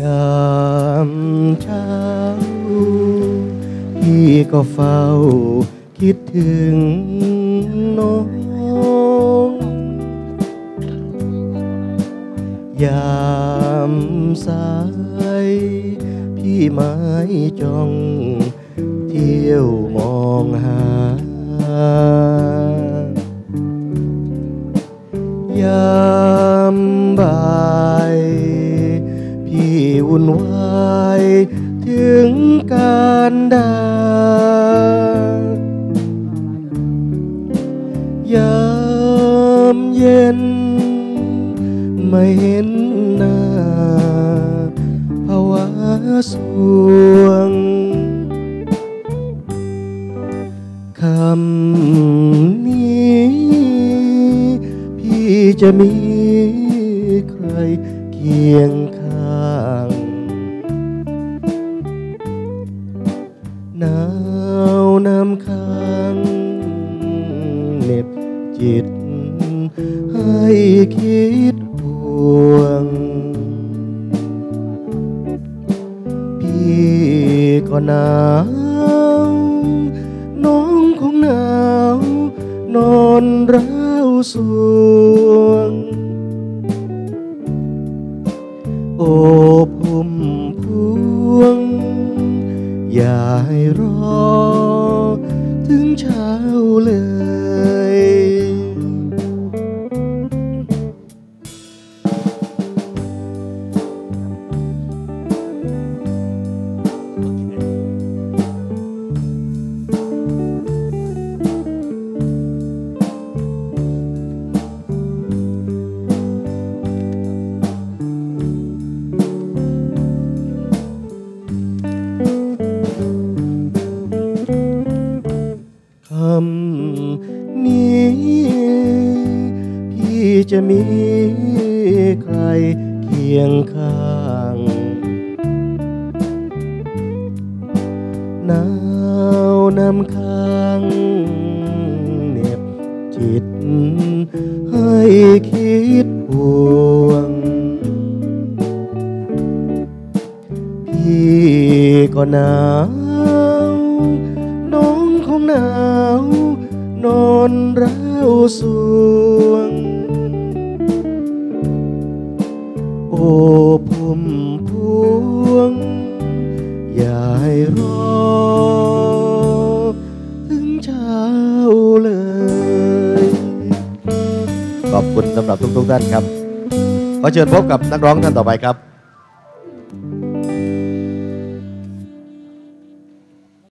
ยามเช้าพี่ก็เฝ้าคิดถึงน้องยามสายพี่ไม้จ้อง เที่ยวมองหายามบ่าย พี่วุ่นวายถึงการดายามเย็น ไม่เห็นหน้าภาวะสวงคำนี้พี่จะมีใครเคียงข้าง หนาวนำค้างเหน็บจิต ให้คิดห่วง พี่ก็หนาวน้องคงหนาว นอนร้าวสวง โอ้พุ่ อย่าให้รอ นี้ พี่จะมีใครเคียงข้างหนาวนำค้างเหน็บจิต ให้คิดห่วง พี่ก็หนาว น้องคงหนาว นอนร้าวสวง โอ้พุ่มพวง อย่าให้รอ ถึงเช้าเลย ขอบคุณสำหรับทุกๆท่านครับ ขอเชิญพบกับนักร้องท่านต่อไปครับ